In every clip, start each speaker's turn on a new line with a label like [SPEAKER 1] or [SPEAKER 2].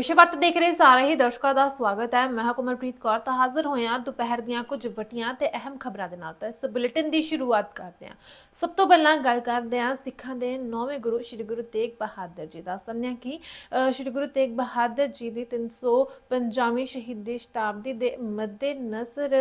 [SPEAKER 1] ਵਿਸ਼ਵਵਤ ਦੇਖ ਰਹੇ ਸਾਰੇ ਹੀ ਦਰਸ਼ਕਾਂ ਦਾ ਸਵਾਗਤ ਹੈ। ਮੈਂ ਹਾਂ ਕੌਰ, ਤਾਂ ਹਾਜ਼ਰ ਹੋਇਆ ਦੁਪਹਿਰ ਦੀਆਂ ਕੁਝ ਵੱਡੀਆਂ ਤੇ ਅਹਿਮ ਖਬਰਾਂ ਦੇ ਨਾਲ। ਤਾਂ ਇਸ ਬੁਲੇਟਿਨ ਦੀ ਸ਼ੁਰੂਆਤ ਕਰਦੇ ਹਾਂ। ਸਭ ਤੋਂ ਪਹਿਲਾਂ ਗੱਲ ਕਰਦੇ ਹਾਂ ਸਿੱਖਾਂ ਦੇ ਨੌਵੇਂ ਗੁਰੂ ਸ੍ਰੀ ਗੁਰੂ ਤੇਗ ਬਹਾਦਰ ਜੀ ਦਾ। ਸੰਨਿਆ ਕਿ ਸ੍ਰੀ ਗੁਰੂ ਤੇਗ ਬਹਾਦਰ ਜੀ ਦੀ 350ਵੀਂ ਸ਼ਹੀਦੀ ਸ਼ਤਾਬਦੀ ਦੇ ਮੱਦੇ ਨਜ਼ਰ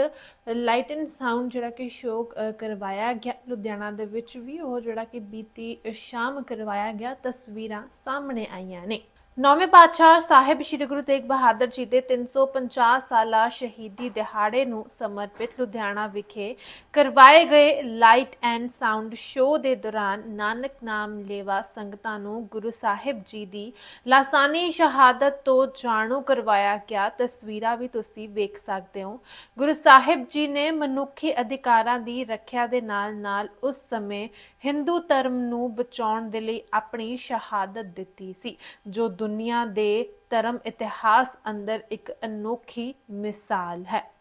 [SPEAKER 1] ਲਾਈਟ ਐਂਡ ਸਾਊਂਡ ਜਿਹੜਾ ਕਿ ਸ਼ੋਅ ਕਰਵਾਇਆ ਗਿਆ। ਲੁਧਿਆਣਾ ਦੇ ਵਿੱਚ ਵੀ ਉਹ ਜਿਹੜਾ ਕਿ ਬੀਤੀ ਸ਼ਾਮ ਕਰਵਾਇਆ ਗਿਆ। ਤਸਵੀਰਾਂ ਸਾਹਮਣੇ ਆਈਆਂ ਨੇ। ਨੌਵੇਂ ਪਾਤਸ਼ਾਹ ਸਾਹਿਬ ਸ੍ਰੀ ਗੁਰੂ ਤੇਗ ਬਹਾਦਰ ਜੀ ਦੇ 350 ਸਾਲਾ ਸ਼ਹੀਦੀ ਦਿਹਾੜੇ ਨੂੰ ਸਮਰਪਿਤ ਲੁਧਿਆਣਾ ਵਿਖੇ ਕਰਵਾਏ ਗਏ ਲਾਈਟ ਐਂਡ ਸਾਊਂਡ ਸ਼ੋਅ ਦੇ ਦੌਰਾਨ ਨਾਨਕ ਨਾਮ ਲੇਵਾ ਸੰਗਤਾਂ ਨੂੰ ਗੁਰੂ ਸਾਹਿਬ ਜੀ ਦੀ ਲਾਸਾਨੀ ਸ਼ਹਾਦਤ ਤੋਂ ਜਾਣੂ ਕਰਵਾਇਆ ਗਿਆ। ਤਸਵੀਰਾਂ ਵੀ ਤੁਸੀਂ ਵੇਖ ਸਕਦੇ ਹੋ। ਗੁਰੂ ਸਾਹਿਬ ਜੀ ਨੇ ਮਨੁੱਖੀ ਅਧਿਕਾਰਾਂ ਦੀ ਰੱਖਿਆ ਦੇ ਨਾਲ-ਨਾਲ ਉਸ ਸਮੇਂ ਹਿੰਦੂ ਧਰਮ ਨੂੰ ਬਚਾਉਣ ਦੇ ਲਈ ਆਪਣੀ ਸ਼ਹਾਦਤ ਦਿੱਤੀ ਸੀ, ਜੋ ਦੁਨੀਆ ਦੇ ਧਰਮ ਇਤਿਹਾਸ ਅੰਦਰ ਇੱਕ ਅਨੋਖੀ ਮਿਸਾਲ ਹੈ।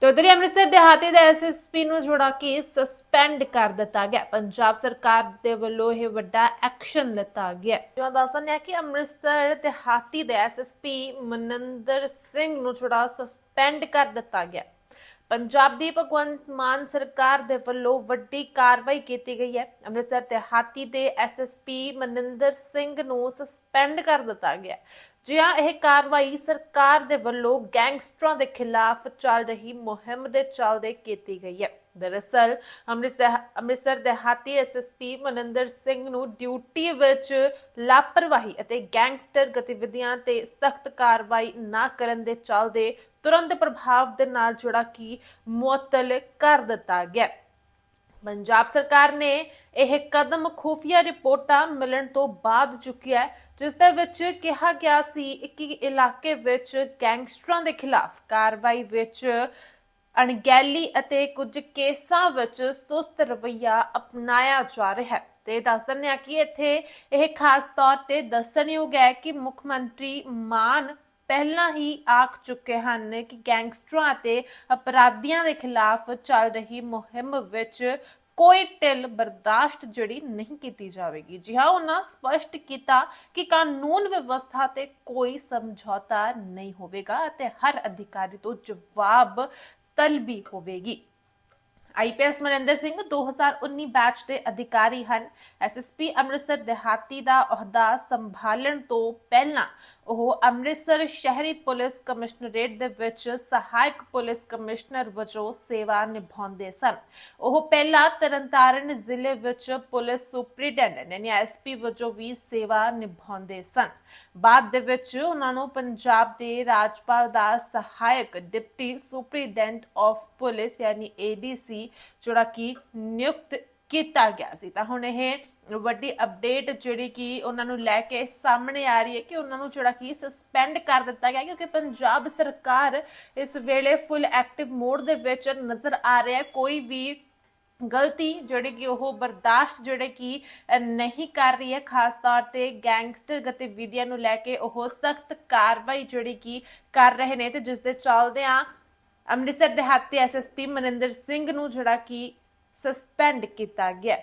[SPEAKER 1] ਤੇ ਉਧਰ ਅੰਮ੍ਰਿਤਸਰ ਦਿਹਾਤੀ ਦੇ ਐਸਐਸਪੀ ਨੂੰ ਜੋੜਾ ਕੇ ਸਸਪੈਂਡ ਕਰ ਦਿੱਤਾ ਗਿਆ। ਪੰਜਾਬ ਸਰਕਾਰ ਦੇ ਵੱਲੋਂ ਇਹ ਵੱਡਾ ਐਕਸ਼ਨ ਲਿੱਤਾ ਗਿਆ। ਜੋ ਦੱਸਣ ਹੈ ਕਿ ਅੰਮ੍ਰਿਤਸਰ ਦਿਹਾਤੀ ਦੇ ਐਸਐਸਪੀ ਮਨਿੰਦਰ ਸਿੰਘ ਨੂੰ ਜੋੜਾ ਸਸਪੈਂਡ ਕਰ ਦਿੱਤਾ ਗਿਆ। ਪੰਜਾਬ ਦੀ ਭਗਵੰਤ ਮਾਨ ਸਰਕਾਰ ਦੇ ਵੱਲੋਂ ਵੱਡੀ ਕਾਰਵਾਈ ਕੀਤੀ ਗਈ ਹੈ। ਅੰਮ੍ਰਿਤਸਰ ਤੇ ਹਾਤੀ ਦੇ ਐਸਐਸਪੀ ਮਨਿੰਦਰ ਸਿੰਘ ਨੂੰ ਸਸਪੈਂਡ ਕਰ ਦਿੱਤਾ ਗਿਆ ਜੀ ਇਹ ਕਾਰਵਾਈ ਸਰਕਾਰ ਦੇ ਵੱਲੋਂ ਗੈਂਗਸਟਰਾਂ ਦੇ ਖਿਲਾਫ ਚੱਲ ਰਹੀ ਮੁਹਿੰਮ ਦੇ ਚੱਲਦੇ ਕੀਤੀ ਗਈ ਹੈ। ਦਰਅਸਲ, ਅੰਮ੍ਰਿਤਸਰ ਦੇਹਾਤੀ ਦੇ ਹਾਤੀ ਐਸਐਸਪੀ ਮਨਿੰਦਰ ਸਿੰਘ ਨੂੰ ਡਿਊਟੀ ਵਿੱਚ ਲਾਪਰਵਾਹੀ ਅਤੇ ਗੈਂਗਸਟਰ ਗਤੀਵਿਧੀਆਂ ਤੇ ਸਖਤ ਕਾਰਵਾਈ ਨਾ ਕਰਨ ਦੇ ਚੱਲਦੇ ਤੁਰੰਤ ਪ੍ਰਭਾਵ ਦੇ ਨਾਲ ਜਿਹੜਾ ਕਿ ਮੁਅੱਤਲ ਕਰ ਦਿੱਤਾ ਗਿਆ ਪੰਜਾਬ ਸਰਕਾਰ ਨੇ ਇਹ ਕਦਮ ਖੁਫੀਆ ਰਿਪੋਰਟਾਂ ਮਿਲਣ ਤੋਂ ਬਾਅਦ ਚੁੱਕਿਆ ਹੈ, ਜਿਸ ਦੇ ਵਿੱਚ ਕਿਹਾ ਗਿਆ ਸੀ ਕਿ ਇਲਾਕੇ ਵਿੱਚ ਗੈਂਗਸਟਰਾਂ ਦੇ ਖਿਲਾਫ ਕਾਰਵਾਈ ਵਿੱਚ ਅਣਗਹਿਲੀ ਅਤੇ ਕੁਝ ਕੇਸਾਂ ਵਿੱਚ ਸੁਸਤ ਰਵੱਈਆ ਅਪਣਾਇਆ ਜਾ ਰਿਹਾ ਹੈ। ਤੇ ਦੱਸ ਦਿੰਦੇ ਹਾਂ ਕਿ ਇੱਥੇ ਇਹ ਖਾਸ ਤੌਰ ਤੇ ਦੱਸਣਯੋਗ ਹੈ ਕਿ ਮੁੱਖ ਮੰਤਰੀ ਮਾਨ ਪਹਿਲਾਂ ਹੀ ਆਖ ਚੁੱਕੇ ਹਨ ਕਿ ਗੈਂਗਸਟਰਾਂ ਅਤੇ ਅਪਰਾਧੀਆਂ ਦੇ ਖਿਲਾਫ ਚੱਲ ਰਹੀ ਮੁਹਿੰਮ ਵਿੱਚ ਕੋਈ ਢਿੱਲ ਬਰਦਾਸ਼ਤ ਜਿਹੜੀ ਨਹੀਂ ਕੀਤੀ ਜਾਵੇਗੀ। ਜੀ ਹਾਂ, ਉਹਨਾਂ ਸਪਸ਼ਟ ਕੀਤਾ ਕਿ ਕਾਨੂੰਨ ਵਿਵਸਥਾ ਤੇ ਕੋਈ ਸਮਝੌਤਾ ਨਹੀਂ ਹੋਵੇਗਾ ਅਤੇ ਹਰ ਅਧਿਕਾਰੀ ਤੋਂ ਜਵਾਬ ਤਲਬੀ ਹੋਵੇਗੀ। ਆਈਪੀਐਸ ਮਨਿੰਦਰ ਸਿੰਘ 2019 ਬੈਚ ਦੇ ਅਧਿਕਾਰੀ ਹਨ। ਐਸਐਸਪੀ ਅੰਮ੍ਰਿਤਸਰ, ਦਿਹਾਤੀ ਦਾ ਅਹੁਦਾ ਸੰਭਾਲਣ ਤੋਂ ਪਹਿਲਾਂ ਉਹ ਅੰਮ੍ਰਿਤਸਰ ਸ਼ਹਿਰੀ ਪੁਲਿਸ ਕਮਿਸ਼ਨਰੇਟ ਦੇ ਵਿੱਚ ਸਹਾਇਕ ਪੁਲਿਸ ਕਮਿਸ਼ਨਰ ਵਜੋਂ ਸੇਵਾ ਨਿਭਾਉਂਦੇ ਸਨ। ਉਹ ਪਹਿਲਾਂ ਤਰਨਤਾਰਨ ਜ਼ਿਲ੍ਹੇ ਵਿੱਚ ਪੁਲਿਸ ਸੁਪਰੀਡੈਂਟੈਂਟ ਯਾਨੀ ਐਸਪੀ ਵਜੋਂ ਵੀ ਸੇਵਾ ਨਿਭਾਉਂਦੇ ਸਨ। ਬਾਅਦ ਦੇ ਵਿੱਚ ਉਹਨਾਂ ਨੂੰ ਪੰਜਾਬ ਦੇ ਰਾਜਪਾਲ ਦਾ ਸਹਾਇਕ ਡਿਪਟੀ ਸੁਪਰੀਡੈਂਟ ਆਫ ਪੁਲਿਸ ਯਾਨੀ ਏਡੀਸੀ ਜਿਹੜਾ ਕਿ ਨਿਯੁਕਤ ਕੀਤਾ ਗਿਆ ਸੀ। ਤਾਂ ਹੁਣ ਇਹ ਵੱਡੀ ਅਪਡੇਟ ਜਿਹੜੀ ਕਿ ਉਹਨਾਂ ਨੂੰ ਲੈ ਕੇ ਸਾਹਮਣੇ ਆ ਰਹੀ ਹੈ ਕਿ ਉਹਨਾਂ ਨੂੰ ਜਿਹੜਾ ਕਿ ਸਸਪੈਂਡ ਕਰ ਦਿੱਤਾ ਗਿਆ ਕਿਉਂਕਿ ਪੰਜਾਬ ਸਰਕਾਰ ਇਸ ਵੇਲੇ ਫੁੱਲ ਐਕਟਿਵ ਮੋਡ ਦੇ ਵਿੱਚ ਨਜ਼ਰ ਆ ਰਿਹਾ ਹੈ। ਕੋਈ ਵੀ ਗਲਤੀ ਜਿਹੜੀ ਕਿ ਉਹ ਬਰਦਾਸ਼ਤ ਜਿਹੜੇ ਕਿ ਨਹੀਂ ਕਰ ਰਹੀ ਹੈ, ਖਾਸ ਤੌਰ ਤੇ ਗੈਂਗਸਟਰ ਗਤੀਵਿਧੀਆਂ ਨੂੰ ਲੈ ਕੇ ਉਹ ਸਖਤ ਕਾਰਵਾਈ ਜਿਹੜੀ ਕਿ ਕਰ ਰਹੇ ਨੇ ਤੇ ਜਿਸ ਦੇ ਚੱਲਦੇ ਆ ਅੰਮ੍ਰਿਤਸਰ ਦੇ ਹੱਥ ਐਸਐਸਪੀ ਮਨਿੰਦਰ ਸਿੰਘ ਨੂੰ ਜਿਹੜਾ ਕਿ ਸਸਪੈਂਡ ਕੀਤਾ ਗਿਆ।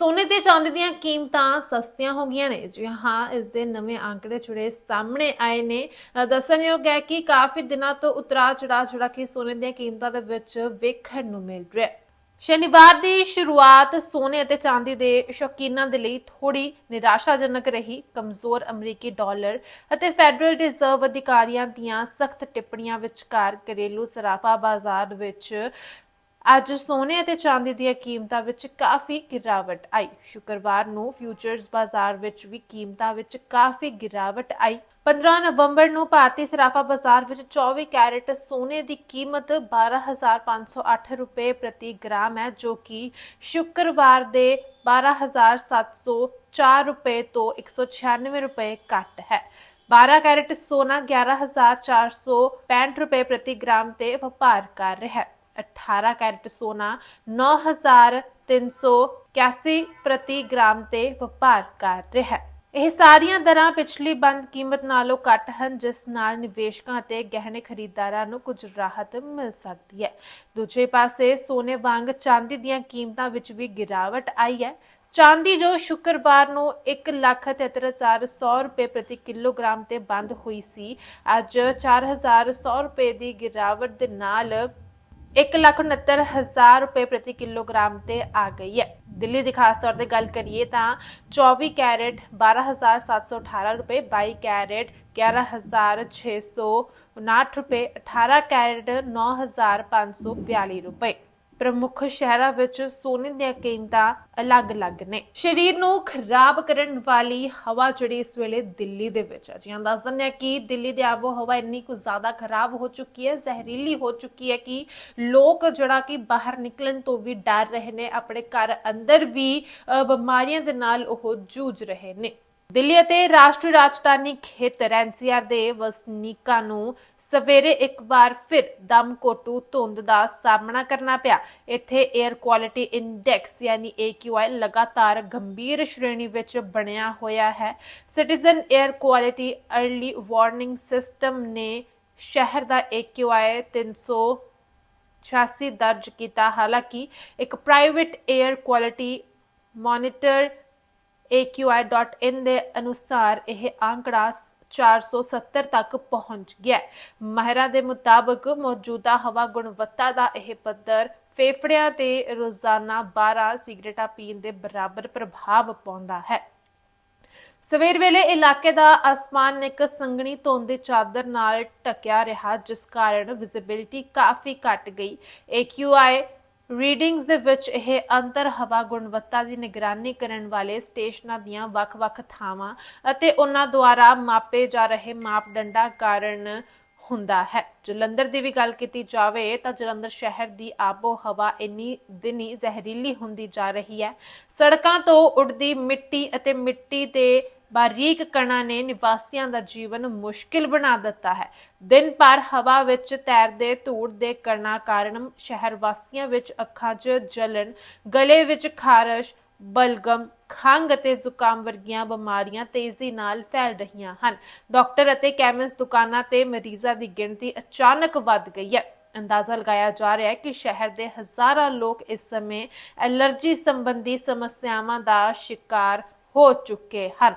[SPEAKER 1] ਸੋਨੇ ਤੇ ਚਾਂਦੀ ਦੀਆਂ ਕੀਮਤਾਂ ਸਸਤੀਆਂ ਹੋ ਗਈਆਂ ਨੇ। ਜੀ ਹਾਂ, ਇਸ ਦੇ ਨਵੇਂ ਆંકੜੇ ਜੁੜੇ ਸਾਹਮਣੇ ਆਏ ਨੇ। ਦੱਸਣਯੋਗ ਹੈ ਕਿ ਕਾਫੀ ਦਿਨਾਂ ਤੋਂ ਉਤਰਾ ਚੜਾ ਜਿਹੜਾ ਕਿ ਸੋਨੇ ਦੀਆਂ ਕੀਮਤਾਂ ਦੇ ਵਿੱਚ ਵੇਖਣ ਨੂੰ ਮਿਲ ਰਿਹਾ ਹੈ। ਸ਼ਨੀਵਾਰ ਦੀ ਸ਼ੁਰੂਆਤ ਸੋਨੇ ਅਤੇ ਚਾਂਦੀ ਦੇ ਸ਼ੌਕੀਨਾਂ ਦੇ ਲਈ ਥੋੜੀ ਨਿਰਾਸ਼ਾਜਨਕ ਰਹੀ। ਕਮਜ਼ੋਰ ਅਮਰੀਕੀ ਡਾਲਰ ਅਤੇ ਫੈਡਰਲ ਰਿਜ਼ਰਵ ਅਧਿਕਾਰੀਆਂ ਦੀਆਂ ਸਖਤ ਟਿੱਪਣੀਆਂ ਵਿਚਕਾਰ ਘਰੇਲੂ ਸਰਾਫਾ ਬਾਜ਼ਾਰ ਵਿੱਚ ਅੱਜ ਸੋਨੇ ਅਤੇ ਚਾਂਦੀ ਦੀਆਂ ਕੀਮਤਾਂ ਵਿੱਚ ਕਾਫੀ ਗਿਰਾਵਟ ਆਈ। ਸ਼ੁੱਕਰਵਾਰ ਨੂੰ ਫਿਊਚਰਸ ਬਾਜ਼ਾਰ ਵਿੱਚ ਵੀ ਕੀਮਤਾਂ ਵਿੱਚ ਕਾਫੀ ਗਿਰਾਵਟ ਆਈ। 15 ਨਵੰਬਰ ਨੂੰ ਭਾਰਤੀ ਸਰਾਫਾ ਬਾਜ਼ਾਰ ਵਿੱਚ 24 ਕੈਰਟ ਸੋਨੇ ਦੀ ਕੀਮਤ 12508 ਰੁਪਏ ਪ੍ਰਤੀ ਗ੍ਰਾਮ ਹੈ, ਜੋ ਕਿ ਸ਼ੁੱਕਰਵਾਰ ਦੇ 12704 ਰੁਪਏ ਤੋਂ 196 ਰੁਪਏ ਘੱਟ ਹੈ। 12 ਕੈਰਟ ਸੋਨਾ 11465 ਰੁਪਏ ਪ੍ਰਤੀ ਗ੍ਰਾਮ ਤੇ ਵਪਾਰ ਕਰ ਰਿਹਾ ਹੈ। 18 ਕੈਰਟ ਸੋਨਾ 9381 ਪ੍ਰਤੀ ਗ੍ਰਾਮ ਤੇ ਵਪਾਰ ਕਰ ਰਿਹਾ ਹੈ। ਇਹ ਸਾਰੀਆਂ ਦਰਾਂ ਪਿਛਲੀ ਬੰਦ ਕੀਮਤ ਨਾਲੋਂ ਘੱਟ ਹਨ ਜਿਸ ਨਾਲ ਨਿਵੇਸ਼ਕਾਂ ਅਤੇ ਗਹਿਣੇ ਖਰੀਦਦਾਰਾਂ ਨੂੰ ਕੁਝ ਰਾਹਤ ਮਿਲ ਸਕਦੀ ਹੈ। ਦੂਜੇ ਪਾਸੇ ਸੋਨੇ ਵਾਂਗ ਚਾਂਦੀ ਦੀਆਂ ਕੀਮਤਾਂ ਵਿੱਚ ਵੀ ਗਿਰਾਵਟ ਆਈ ਹੈ। ਚਾਂਦੀ ਜੋ ਸ਼ੁੱਕਰਵਾਰ ਨੂੰ 1,73,100 ਰੁਪਏ ਪ੍ਰਤੀ ਕਿਲੋਗ੍ਰਾਮ ਤੇ ਬੰਦ ਹੋਈ ਸੀ ਅੱਜ 4,100 ਰੁਪਏ ਦੀ ਗਿਰਾਵਟ ਦੇ ਨਾਲ 1,69,000 ਰੁਪਏ ਪ੍ਰਤੀ ਕਿਲੋਗ੍ਰਾਮ ਤੇ ਆ ਗਈ ਹੈ ਦਿੱਲੀ ਦੀ ਖਾਸ ਤੌਰ ਤੇ ਗੱਲ ਕਰੀਏ ਤਾਂ 24 ਕੈਰੇਟ 12718 ਰੁਪਏ 22 ਕੈਰੇਟ 11659 ਰੁਪਏ 18 ਕੈਰੇਟ 9542 ਰੁਪਏ ਪ੍ਰਮੁੱਖ ਸ਼ਹਿਰਾਂ ਵਿੱਚ ਸੋਨੇ ਦੀਆਂ ਕੀਮਤਾਂ ਅਲੱਗ-ਅਲੱਗ ਨੇ। ਸਰੀਰ ਨੂੰ ਖਰਾਬ ਕਰਨ ਵਾਲੀ ਹਵਾ ਜਿਹੜੀ ਇਸ ਵੇਲੇ ਦਿੱਲੀ ਦੇ ਵਿੱਚ ਹੈ ਜੀ ਅੰਦਾਜ਼ਾ ਹੈ ਕਿ ਦਿੱਲੀ ਦੀ ਆਬੋ ਹਵਾ ਇੰਨੀ ਕੁ ਜ਼ਿਆਦਾ ਖਰਾਬ ਹੋ ਚੁੱਕੀ ਹੈ, ਜ਼ਹਿਰੀਲੀ ਹੋ ਚੁੱਕੀ ਹੈ ਕਿ ਲੋਕ ਜਿਹੜਾ ਕਿ ਬਾਹਰ ਨਿਕਲਣ ਤੋਂ ਵੀ ਡਰ ਰਹੇ ਨੇ, ਆਪਣੇ ਘਰ ਅੰਦਰ ਵੀ ਬਿਮਾਰੀਆਂ ਦੇ ਨਾਲ ਉਹ ਜੂਝ ਰਹੇ ਨੇ। ਦਿੱਲੀ ਅਤੇ ਰਾਸ਼ਟਰੀ ਰਾਜਧਾਨੀ ਖੇਤਰ ਐਨਸੀਆਰ ਦੇ ਵਸਨੀਕਾਂ ਨੂੰ ਸਵੇਰੇ ਇੱਕ ਵਾਰ ਫਿਰ ਦਮ ਕੋਟੂ ਧੁੰਦ ਦਾ ਸਾਹਮਣਾ ਕਰਨਾ ਪਿਆ। ਇੱਥੇ 에ਅਰ ਕੁਆਲਿਟੀ ਇੰਡੈਕਸ ਯਾਨੀ AQI ਲਗਾਤਾਰ ਗੰਭੀਰ ਸ਼੍ਰੇਣੀ ਵਿੱਚ ਬਣਿਆ ਹੋਇਆ ਹੈ। Citizen air quality early warning system ਨੇ ਸ਼ਹਿਰ ਦਾ AQI 300 86 ਦਰਜ ਕੀਤਾ। ਹਾਲਾਂਕਿ ਇੱਕ private air quality monitor aqi.in ਦੇ ਅਨੁਸਾਰ ਇਹ ਆંકੜਾ 470 ਤੱਕ ਪਹੁੰਚ ਗਿਆ ਹੈ। ਮਾਹਿਰਾਂ ਦੇ ਮੁਤਾਬਕ ਮੌਜੂਦਾ ਹਵਾ ਗੁਣਵੱਤਾ ਦਾ ਇਹ ਪੱਧਰ ਫੇਫੜਿਆਂ ਤੇ ਰੋਜ਼ਾਨਾ 12 ਸਿਗਰਟਾਂ ਪੀਣ ਦੇ ਬਰਾਬਰ ਪ੍ਰਭਾਵ ਪਾਉਂਦਾ ਹੈ ਸਵੇਰ ਵੇਲੇ ਇਲਾਕੇ ਦਾ ਅਸਮਾਨ ਇੱਕ ਸੰਘਣੀ ਧੁੰਦ ਦੀ ਚਾਦਰ ਨਾਲ ਢਕਿਆ ਰਿਹਾ, ਜਿਸ ਕਾਰਨ ਵਿਜ਼ਿਬਿਲਟੀ ਕਾਫੀ ਘਟ ਗਈ AQI ਰੀਡਿੰਗਸ ਦੇ ਵਿੱਚ ਇਹ ਅੰਤਰ ਹਵਾ ਗੁਣਵੱਤਾ ਦੀ ਨਿਗਰਾਨੀ ਕਰਨ ਵਾਲੇ ਸਟੇਸ਼ਨਾਂ ਦੀਆਂ ਵੱਖ-ਵੱਖ ਥਾਵਾਂ ਅਤੇ ਉਹਨਾਂ ਦੁਆਰਾ ਮਾਪੇ ਜਾ ਰਹੇ ਮਾਪਦੰਡਾਂ ਕਾਰਨ ਹੁੰਦਾ ਹੈ। ਜਲੰਧਰ ਦੀ ਵੀ ਗੱਲ ਕੀਤੀ ਜਾਵੇ ਤਾਂ ਜਲੰਧਰ ਸ਼ਹਿਰ ਦੀ ਆਬੋ ਹਵਾ ਇੰਨੀ ਦਿਨੀ ਜ਼ਹਿਰੀਲੀ ਹੁੰਦੀ ਜਾ ਰਹੀ ਹੈ। ਸੜਕਾਂ ਤੋਂ ਉੱਡਦੀ ਮਿੱਟੀ ਅਤੇ ਮਿੱਟੀ ਦੇ ਬਾਰੀਕ ਕਣਾਂ ਨੇ ਨਿਵਾਸੀਆਂ ਦਾ ਜੀਵਨ ਮੁਸ਼ਕਿਲ ਬਣਾ ਦਿੱਤਾ ਹੈ। ਦਿਨ ਭਰ ਹਵਾ ਵਿੱਚ ਤੈਰਦੇ ਧੂੜ ਦੇ ਕਣਾਂ ਕਾਰਨ ਸ਼ਹਿਰ ਵਾਸੀਆਂ ਵਿੱਚ ਅੱਖਾਂ 'ਚ ਜਲਨ ਗਲੇ ਵਿੱਚ ਖਾਰਸ਼, ਬਲਗਮ, ਖੰਘ ਅਤੇ ਜ਼ੁਕਾਮ ਵਰਗੀਆਂ ਬਿਮਾਰੀਆਂ ਤੇਜ਼ੀ ਨਾਲ ਫੈਲ ਰਹੀਆਂ ਹਨ। ਡਾਕਟਰ ਅਤੇ ਕੈਮਿਸਟ ਦੁਕਾਨਾਂ ਤੇ ਮਰੀਜ਼ਾਂ ਦੀ ਗਿਣਤੀ ਅਚਾਨਕ ਵੱਧ ਗਈ ਹੈ। ਅੰਦਾਜ਼ਾ ਲਗਾਇਆ ਜਾ ਰਿਹਾ ਹੈ ਕਿ ਸ਼ਹਿਰ ਦੇ ਹਜ਼ਾਰਾਂ ਲੋਕ ਇਸ ਸਮੇਂ ਐਲਰਜੀ ਸੰਬੰਧੀ ਸਮੱਸਿਆਵਾਂ ਦਾ ਸ਼ਿਕਾਰ ਹੋ ਚੁੱਕੇ ਹਨ।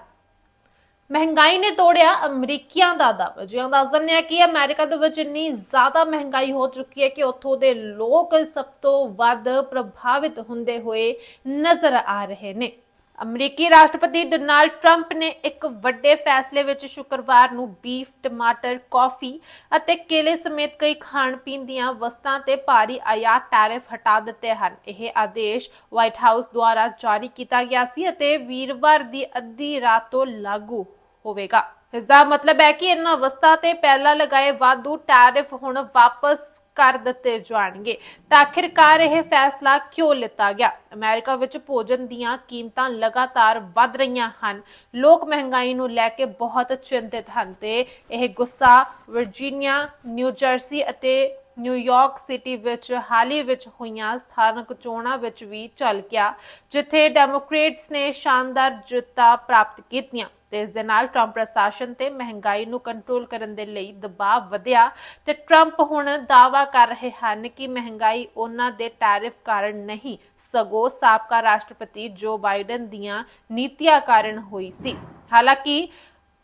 [SPEAKER 1] ਮਹਿੰਗਾਈ ਨੇ ਤੋੜਿਆ ਅਮਰੀਕੀਆਂ ਦਾ ਜਿਉਂ ਦੱਸ ਅੰਦਾਜ਼ਾ ਆ ਕਿ ਅਮਰੀਕਾ ਦੇ ਵਿੱਚ ਇੰਨੀ ਜ਼ਿਆਦਾ ਮਹਿੰਗਾਈ ਹੋ ਚੁੱਕੀ ਹੈ ਕਿ ਉੱਥੋਂ ਦੇ ਲੋਕ ਸਭ ਤੋਂ ਵੱਧ ਪ੍ਰਭਾਵਿਤ ਹੁੰਦੇ ਹੋਏ ਨਜ਼ਰ ਆ ਰਹੇ ਨੇ। ਅਮਰੀਕੀ ਰਾਸ਼ਟਰਪਤੀ ਡੋਨਾਲਡ ਟਰੰਪ ਨੇ ਇੱਕ ਵੱਡੇ ਫੈਸਲੇ ਵਿੱਚ ਸ਼ੁੱਕਰਵਾਰ ਨੂੰ ਬੀਫ, ਟਮਾਟਰ, ਕਾਫੀ ਅਤੇ ਕੇਲੇ ਸਮੇਤ ਕਈ ਖਾਣ ਪੀਣ ਦੀਆਂ ਵਸਤਾਂ ਤੇ ਭਾਰੀ ਆਯਾਤ ਟੈਰਿਫ ਹਟਾ ਦਿੱਤੇ ਹਨ। ਇਹ ਆਦੇਸ਼ ਵਾਈਟ ਹਾਊਸ ਦੁਆਰਾ ਜਾਰੀ ਕੀਤਾ ਗਿਆ ਸੀ ਅਤੇ ਵੀਰਵਾਰ ਦੀ ਅੱਧੀ ਰਾਤ ਤੋਂ ਲਾਗੂ ਹੋਵੇਗਾ। ਇਸ ਦਾ ਮਤਲਬ ਹੈ ਕਿ ਇਹਨਾਂ ਵਸਤਾਂ ਤੇ ਪਹਿਲਾਂ ਲਗਾਏ ਵਾਧੂ ਟੈਰਿਫ ਹੁਣ ਵਾਪਸ ਕਰ ਦਿੱਤੇ ਜਾਣਗੇ। ਤਾਂ ਆਖਿਰਕਾਰ ਇਹ ਫੈਸਲਾ ਕਿਉਂ ਲਿੱਤਾ ਗਿਆ? ਅਮਰੀਕਾ ਵਿੱਚ ਭੋਜਨ ਦੀਆਂ ਕੀਮਤਾਂ ਲਗਾਤਾਰ ਵੱਧ ਰਹੀਆਂ ਹਨ। ਲੋਕ ਮਹਿੰਗਾਈ ਨੂੰ ਲੈ ਕੇ ਬਹੁਤ ਚਿੰਤਿਤ ਹਨ ਤੇ ਇਹ ਗੁੱਸਾ ਵਰਜੀਨੀਆ, ਨਿਊ ਜਰਸੀ ਅਤੇ ਨਿਊਯਾਰਕ ਸਿਟੀ ਵਿੱਚ ਹਾਲੀ ਹੀ ਵਿੱਚ ਹੋਈਆਂ ਸਥਾਨਕ ਚੋਣਾਂ ਵਿੱਚ ਵੀ ਚੱਲ ਗਿਆ, ਜਿੱਥੇ ਡੈਮੋਕ੍ਰੇਟਸ ਨੇ ਸ਼ਾਨਦਾਰ ਜਿੱਤਾਂ ਪ੍ਰਾਪਤ ਕੀਤੀਆਂ। ਤੇ ਇਸ ਦੇ ਨਾਲ ਟਰੰਪ ਪ੍ਰਸ਼ਾਸਨ ਤੇ ਮਹਿੰਗਾਈ ਨੂੰ ਕੰਟਰੋਲ ਕਰਨ ਦੇ ਲਈ ਦਬਾਅ ਵਧਿਆ ਤੇ ਟਰੰਪ ਹੁਣ ਦਾਅਵਾ ਕਰ ਰਹੇ ਹਨ ਕਿ ਮਹਿੰਗਾਈ ਉਹਨਾਂ ਦੇ ਟੈਰਿਫ ਕਾਰਨ ਨਹੀਂ, ਸਗੋਂ ਸਾਬਕਾ ਰਾਸ਼ਟਰਪਤੀ ਜੋ ਬਾਈਡਨ ਦੀਆਂ ਨੀਤੀਆਂ ਕਾਰਨ ਹੋਈ ਸੀ। ਹਾਲਾਂਕਿ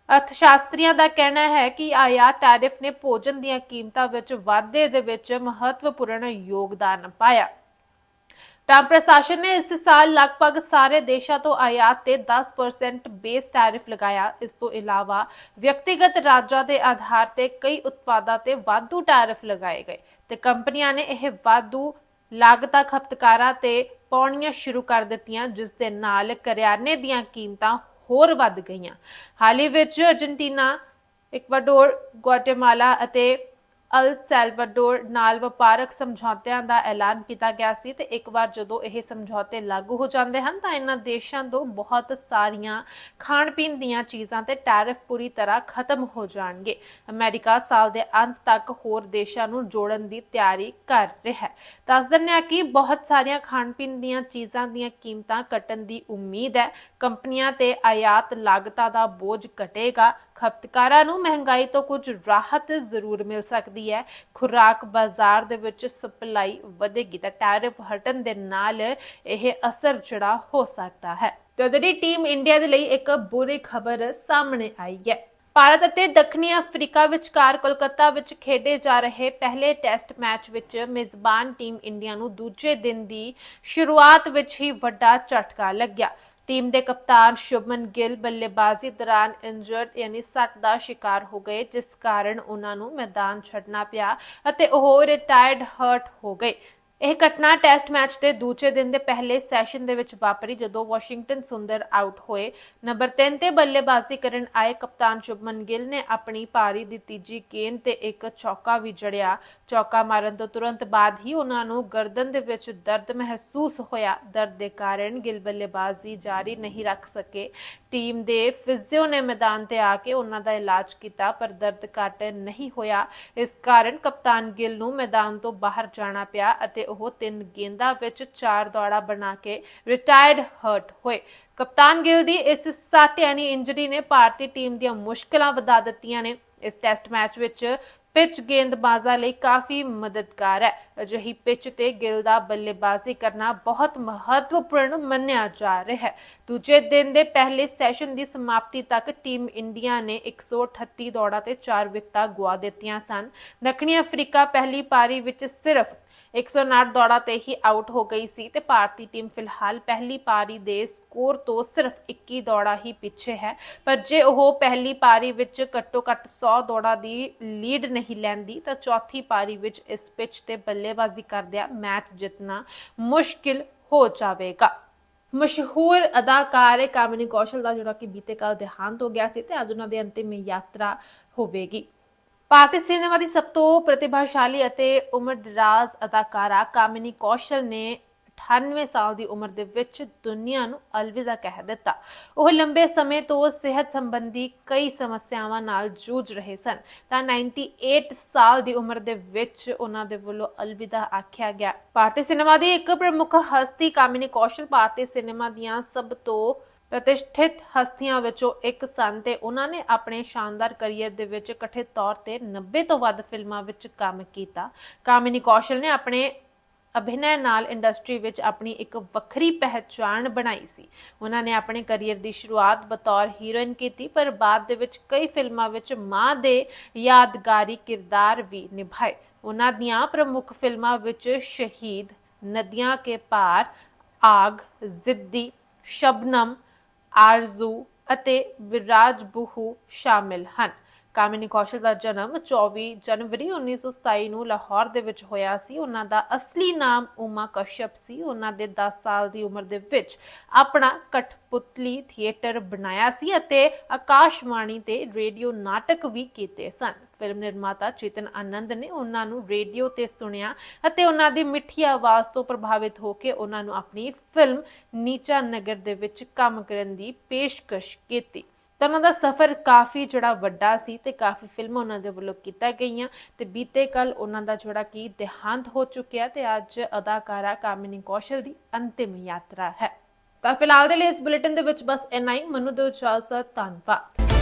[SPEAKER 1] ਅਰਥਸ਼ਾਸਤਰੀਆਂ ਦਾ ਕਹਿਣਾ ਹੈ ਕਿ ਆਯਾਤ ਟੈਰਿਫ ਨੇ ਭੋਜਨ ਦੀਆਂ ਕੀਮਤਾਂ ਵਿੱਚ ਵਾਧੇ ਦੇ ਵਿੱਚ ਮਹੱਤਵਪੂਰਨ ਯੋਗਦਾਨ ਪਾਇਆ। ਤਾਂ ਪ੍ਰਸ਼ਾਸਨ ਨੇ ਇਸ ਸਾਲ ਲਗਭਗ ਸਾਰੇ ਦੇਸ਼ਾਂ ਤੋਂ ਆਯਾਤ ਤੇ 10% ਬੇਸ ਟੈਰਿਫ ਲਗਾਇਆ। ਇਸ ਤੋਂ ਇਲਾਵਾ ਵਿਅਕਤੀਗਤ ਰਾਜਾਂ ਦੇ ਆਧਾਰ ਤੇ ਕਈ ਉਤਪਾਦਾਂ ਤੇ ਵਾਧੂ ਟੈਰਿਫ ਲਗਾਏ ਗਏ ਤੇ ਕੰਪਨੀਆਂ ਨੇ ਇਹ ਵਾਧੂ ਲਾਗਤਾਂ ਖਪਤਕਾਰਾਂ ਤੇ ਪਾਉਣੀਆਂ ਸ਼ੁਰੂ ਕਰ ਦਿੱਤੀਆਂ, ਜਿਸ ਦੇ ਨਾਲ ਕਰਿਆਨੇ ਦੀਆਂ ਕੀਮਤਾਂ ਹੋਰ ਵੱਧ ਗਈਆਂ। ਹਾਲੀ ਹੀ ਵਿੱਚ ਅਰਜنٹੀਨਾ ਇਕਵਾਡੋਰ ਗੁਆਟੇਮਾਲਾ ਅਤੇ ਅਲ ਸੈਲਵਾਡੋਰ ਨਾਲ ਵਪਾਰਕ ਸਮਝੌਤਿਆਂ ਦਾ ਐਲਾਨ ਕੀਤਾ ਗਿਆ ਸੀ ਤੇ ਇੱਕ ਵਾਰ ਜਦੋਂ ਇਹ ਸਮਝੌਤੇ ਲਾਗੂ ਹੋ ਜਾਂਦੇ ਹਨ ਤਾਂ ਇਹਨਾਂ ਦੇਸ਼ਾਂ ਤੋਂ ਬਹੁਤ ਸਾਰੀਆਂ ਖਾਣ ਪੀਣ ਦੀਆਂ ਚੀਜ਼ਾਂ ਤੇ ਟੈਰਿਫ ਪੂਰੀ ਤਰ੍ਹਾਂ ਖਤਮ ਹੋ ਜਾਣਗੇ। ਅਮਰੀਕਾ ਸਾਲ ਦੇ ਅੰਤ ਤੱਕ ਹੋਰ ਦੇਸ਼ਾਂ ਨੂੰ ਜੋੜਨ ਦੀ ਤਿਆਰੀ ਕਰ ਰਿਹਾ ਹੈ। ਦੱਸ ਦਿੰਦੇ ਹਾਂ ਕਿ ਬਹੁਤ ਸਾਰੀਆਂ ਖਾਣ ਪੀਣ ਦੀਆਂ ਚੀਜ਼ਾਂ ਦੀਆਂ ਕੀਮਤਾਂ ਘਟਣ ਦੀ ਉਮੀਦ ਹੈ। ਕੰਪਨੀਆਂ ਤੇ ਆਯਾਤ ਲਾਗਤਾਂ ਦਾ ਬੋਝ ਘਟੇਗਾ। ਖਪਤਕਾਰਾਂ ਨੂੰ ਮਹਿੰਗਾਈ ਤੋਂ ਕੁਝ ਰਾਹਤ ਜ਼ਰੂਰ ਮਿਲ ਸਕਦੀ ਹੈ, ਖੁਰਾਕ ਬਾਜ਼ਾਰ ਦੇ ਵਿੱਚ ਸਪਲਾਈ ਵਧੇਗੀ ਤਾਂ ਟੈਰਿਫ ਹਟਣ ਦੇ ਨਾਲ ਇਹ ਅਸਰ ਜਿਹੜਾ ਹੋ ਸਕਦਾ ਹੈ। ਤੇ ਉਹਦੀ ਟੀਮ ਇੰਡੀਆ ਦੇ ਲਈ ਇੱਕ ਬੁਰੀ ਖਬਰ ਸਾਹਮਣੇ ਆਈ ਹੈ। ਭਾਰਤ ਅਤੇ ਦੱਖਣੀ ਅਫਰੀਕਾ ਵਿਚਕਾਰ ਕੋਲਕਾਤਾ ਵਿੱਚ ਖੇਡੇ ਜਾ ਰਹੇ ਪਹਿਲੇ ਟੈਸਟ ਮੈਚ ਵਿੱਚ ਮੇਜ਼ਬਾਨ ਟੀਮ ਇੰਡੀਆ ਨੂੰ ਦੂਜੇ ਦਿਨ ਦੀ ਸ਼ੁਰੂਆਤ ਵਿੱਚ ਹੀ ਵੱਡਾ ਝਟਕਾ ਲੱਗਿਆ। ਟੀਮ ਦੇ ਕਪਤਾਨ ਸ਼ੁਭਮਨ ਗਿੱਲ ਬੱਲੇਬਾਜ਼ੀ ਦੌਰਾਨ ਇੰਜਰਡ ਯਾਨੀ ਸੱਟ ਦਾ ਸ਼ਿਕਾਰ ਹੋ ਗਏ, ਜਿਸ ਕਾਰਨ ਉਹਨਾਂ ਨੂੰ ਮੈਦਾਨ ਛੱਡਣਾ ਪਿਆ ਅਤੇ ਉਹ ਰਿਟਾਇਰਡ ਹਰਟ ਹੋ ਗਏ। ਇਹ ਘਟਨਾ ਟੈਸਟ ਮੈਚ ਦੇ ਦੂਜੇ ਦਿਨ ਦੇ ਪਹਿਲੇ ਸੈਸ਼ਨ ਦੇ ਵਿੱਚ ਵਾਪਰੀ, ਜਦੋਂ ਵਾਸ਼ਿੰਗਟਨ ਸੁੰਦਰ ਆਊਟ ਹੋਏ। ਨੰਬਰ 3 ਤੇ ਬੱਲੇਬਾਜ਼ੀ ਕਰਨ ਆਏ ਕਪਤਾਨ ਸ਼ੁਭਮਨ ਗਿੱਲ ਨੇ ਆਪਣੀ ਪਾਰੀ ਦੀ ਤੀਜੀ ਗੇਂਦ ਤੇ ਇੱਕ ਚੌਕਾ ਵੀ ਜੜਿਆ। ਚੌਕਾ ਮਾਰਨ ਤੋਂ ਤੁਰੰਤ ਬਾਅਦ ਹੀ ਉਹਨਾਂ ਨੂੰ ਗਰਦਨ ਦੇ ਵਿੱਚ ਦਰਦ ਮਹਿਸੂਸ ਹੋਇਆ। ਦਰਦ ਦੇ ਕਾਰਨ ਗਿੱਲ ਬੱਲੇਬਾਜ਼ੀ ਜਾਰੀ ਨਹੀਂ ਰੱਖ ਸਕੇ। ਟੀਮ ਦੇ ਫਿਜ਼ੀਓ ਨੇ ਮੈਦਾਨ ਤੇ ਆ ਕੇ ਉਹਨਾਂ ਦਾ ਇਲਾਜ ਕੀਤਾ, ਪਰ ਦਰਦ ਘੱਟ ਨਹੀਂ ਹੋਇਆ। ਇਸ ਕਾਰਨ ਕਪਤਾਨ ਗਿੱਲ ਨੂੰ ਮੈਦਾਨ ਤੋਂ ਬਾਹਰ ਜਾਣਾ ਪਿਆ ਅਤੇ ਉਹ ਤਿੰਨ ਗੇਂਦਾਂ ਵਿੱਚ ਚਾਰ ਦੌੜਾ ਬਣਾ ਕੇ ਰਿਟਾਇਰਡ ਹਰਟ ਹੋਏ। ਕਪਤਾਨ ਗਿੱਲ ਦੀ ਇਸ ਸੱਟ ਯਾਨੀ ਇੰਜਰੀ ਨੇ ਭਾਰਤੀ ਟੀਮ ਦੀਆਂ ਮੁਸ਼ਕਲਾਂ ਵਧਾ ਦਿੱਤੀਆਂ ਨੇ। ਇਸ ਟੈਸਟ ਮੈਚ ਵਿੱਚ ਪਿਚ ਗੇਂਦਬਾਜ਼ਾਂ ਲਈ ਕਾਫੀ ਮਦਦਗਾਰ ਹੈ। ਅਜਿਹੀ ਪਿਚ ਤੇ ਗਿੱਲ ਦਾ ਬੱਲੇਬਾਜ਼ੀ ਕਰਨਾ ਬਹੁਤ ਮਹੱਤਵਪੂਰਨ ਮੰਨਿਆ ਜਾ ਰਿਹਾ ਹੈ। ਦੂਜੇ ਦਿਨ ਦੇ ਪਹਿਲੇ ਸੈਸ਼ਨ ਦੀ ਸਮਾਪਤੀ ਤੱਕ ਟੀਮ ਇੰਡੀਆ ਨੇ 138 ਦੌੜਾਂ ਤੇ 4 ਵਿਕਟਾਂ ਗੁਆ ਦਿੱਤੀਆਂ ਸਨ। ਦੱਖਣੀ ਅਫਰੀਕਾ ਪਹਿਲੀ ਪਾਰੀ ਵਿੱਚ ਸਿਰਫ 109 ਦੌੜਾਂ ਤੇ ਹੀ ਆਊਟ ਹੋ ਗਈ ਸੀ ਤੇ ਭਾਰਤੀ ਟੀਮ ਫਿਲਹਾਲ ਪਹਿਲੀ ਪਾਰੀ ਦੇ ਸਕੋਰ ਤੋਂ ਸਿਰਫ 21 ਦੌੜਾਂ ਹੀ ਪਿੱਛੇ ਹੈ। ਪਰ ਜੇ ਉਹ ਪਹਿਲੀ ਪਾਰੀ ਵਿੱਚ ਘੱਟੋ-ਘੱਟ 100 ਦੌੜਾਂ ਦੀ ਲੀਡ ਨਹੀਂ ਲੈਂਦੀ, ਤਾਂ ਚੌਥੀ ਪਾਰੀ ਵਿੱਚ ਇਸ ਪਿਚ ਤੇ ਬੱਲੇਬਾਜ਼ੀ ਕਰਦਿਆਂ ਮੈਚ ਜਿੱਤਣਾ ਮੁਸ਼ਕਿਲ ਹੋ ਜਾਵੇਗਾ। ਮਸ਼ਹੂਰ ਅਦਾਕਾਰ ਕਾਮਿਨੀ ਕੌਸ਼ਲ ਦਾ ਜਿਹੜਾ ਕਿ ਬੀਤੇ ਕੱਲ ਦੇਹਾਂਤ ਹੋ ਗਿਆ ਸੀ ਤੇ ਅੱਜ ਉਹਨਾਂ ਦੀ ਅੰਤਿਮ ਯਾਤਰਾ ਹੋਵੇਗੀ। ਭਾਰਤੀ ਸਿਨੇਮਾ ਦੀ ਸਭ ਤੋਂ ਪ੍ਰਤਿਭਾਸ਼ਾਲੀ ਅਤੇ ਉਮਰਦਰਾਜ਼ ਅਦਾਕਾਰਾ ਕਾਮਿਨੀ ਕੌਸ਼ਲ ਨੇ 98 ਸਾਲ ਦੀ ਉਮਰ ਦੇ ਵਿੱਚ ਦੁਨੀਆ ਨੂੰ ਅਲਵਿਦਾ ਕਹਿ ਦਿੱਤਾ। ਉਹ ਲੰਬੇ ਸਮੇਂ ਤੋਂ ਸਿਹਤ ਸੰਬੰਧੀ ਕਈ ਸਮੱਸਿਆਵਾਂ ਨਾਲ ਜੂਝ ਰਹੇ ਸਨ। ਤਾਂ 98 ਸਾਲ ਦੀ ਉਮਰ ਦੇ ਵਿੱਚ ਉਹਨਾਂ ਦੇ ਵੱਲੋਂ ਅਲਵਿਦਾ ਆਖਿਆ ਗਿਆ। ਭਾਰਤੀ ਸਿਨੇਮਾ ਦੀ ਇੱਕ ਪ੍ਰਮੁੱਖ ਹਸਤੀ ਕਾਮਿਨੀ ਕੌਸ਼ਲ ਭਾਰਤੀ ਸਿਨੇਮਾ ਦੀਆਂ ਸਭ ਤੋਂ ਪ੍ਰਤਿਸ਼ਠਿਤ ਹਸਤੀਆਂ ਵਿੱਚੋਂ ਇੱਕ ਸਨ ਤੇ ਉਹਨਾਂ ਨੇ ਆਪਣੇ ਸ਼ਾਨਦਾਰ ਕੈਰੀਅਰ ਦੇ ਵਿੱਚ ਕਥਿਤ ਤੌਰ ਤੇ 90 ਤੋਂ ਵੱਧ ਫਿਲਮਾਂ ਵਿੱਚ ਕੰਮ ਕੀਤਾ। ਕਾਮਿਨੀ ਕੌਸ਼ਲ ਨੇ ਆਪਣੇ ਅਭਿਨੈ ਨਾਲ ਇੰਡਸਟਰੀ ਵਿੱਚ ਆਪਣੀ ਇੱਕ ਵੱਖਰੀ ਪਹਿਚਾਣ ਬਣਾਈ ਸੀ। ਉਹਨਾਂ ਨੇ ਆਪਣੇ ਕੈਰੀਅਰ ਦੀ ਸ਼ੁਰੂਆਤ ਬਤੌਰ ਹੀਰੋਇਨ ਕੀਤੀ, ਪਰ ਬਾਅਦ ਦੇ ਵਿੱਚ ਕਈ ਫਿਲਮਾਂ ਵਿੱਚ ਮਾਂ ਦੇ ਯਾਦਗਾਰੀ ਕਿਰਦਾਰ ਵੀ ਨਿਭਾਏ। ਉਹਨਾਂ ਦੀਆਂ ਪ੍ਰਮੁੱਖ ਫਿਲਮਾਂ ਵਿੱਚ ਸ਼ਹੀਦ, ਨਦੀਆਂ ਕੇ ਪਾਰ, ਆਗ, ਜ਼ਿੱਦੀ, ਸ਼ਬਨਮ ਆਰਜ਼ੂ ਅਤੇ ਵਿਰਾਜ ਬਹੂ ਸ਼ਾਮਿਲ ਹਨ। ਕਾਮਿਨੀ ਕੌਸ਼ਲ ਦਾ ਜਨਮ 24 ਜਨਵਰੀ 1927 ਨੂੰ ਲਾਹੌਰ ਦੇ ਵਿੱਚ ਹੋਇਆ ਸੀ। ਉਹਨਾਂ ਦਾ ਅਸਲੀ ਨਾਮ ਉਮਾ ਕਸ਼ਯਪ ਸੀ। ਉਹਨਾਂ ਦੇ 10 ਸਾਲ ਦੀ ਉਮਰ ਦੇ ਵਿੱਚ ਆਪਣਾ ਕਠਪੁਤਲੀ ਥੀਏਟਰ ਬਣਾਇਆ ਸੀ ਅਤੇ ਆਕਾਸ਼ਵਾਣੀ ਤੇ ਰੇਡੀਓ ਨਾਟਕ ਵੀ ਕੀਤੇ ਸਨ। ਫਿਲਮ ਨਿਰਮਾਤਾ ਚੇਤਨ ਆਨੰਦ ਨੇ ਉਹਨਾਂ ਨੂੰ ਰੇਡੀਓ ਤੇ ਸੁਣਿਆ ਅਤੇ ਉਹਨਾਂ ਦੀ ਮਿੱਠੀ ਆਵਾਜ਼ ਤੋਂ ਪ੍ਰਭਾਵਿਤ ਹੋ ਕੇ ਉਹਨਾਂ ਨੂੰ ਆਪਣੀ ਫਿਲਮ ਨੀਚਾ ਨਗਰ ਦੇ ਵਿੱਚ ਕੰਮ ਕਰਨ ਦੀ ਪੇਸ਼ਕਸ਼ ਕੀਤੀ। ਤਾਂ ਉਹਨਾਂ ਦਾ ਸਫ਼ਰ ਕਾਫੀ ਜਿਹੜਾ ਵੱਡਾ ਸੀ ਤੇ ਕਾਫੀ ਫਿਲਮਾਂ ਉਹਨਾਂ ਦੇ ਵੱਲੋਂ ਕੀਤਾ ਗਈਆਂ ਤੇ ਬੀਤੇ ਕੱਲ ਉਹਨਾਂ ਦਾ ਜਿਹੜਾ ਕੀ ਦੇਹਾਂਤ ਹੋ ਚੁੱਕਿਆ ਤੇ ਅੱਜ ਅਦਾਕਾਰਾ ਕਾਮਿਨੀ ਕੌਸ਼ਲ ਦੀ ਅੰਤਿਮ ਯਾਤਰਾ ਹੈ। ਤਾਂ ਫਿਲਹਾਲ ਦੇ ਲਈ ਇਸ ਬੁਲੇਟਿਨ ਦੇ ਵਿੱਚ ਬਸ ਇੰਨਾ ਹੀ। ਮਨੂ ਦੇ ਇਜਾਜ਼ਤ ਧੰਨਵਾਦ।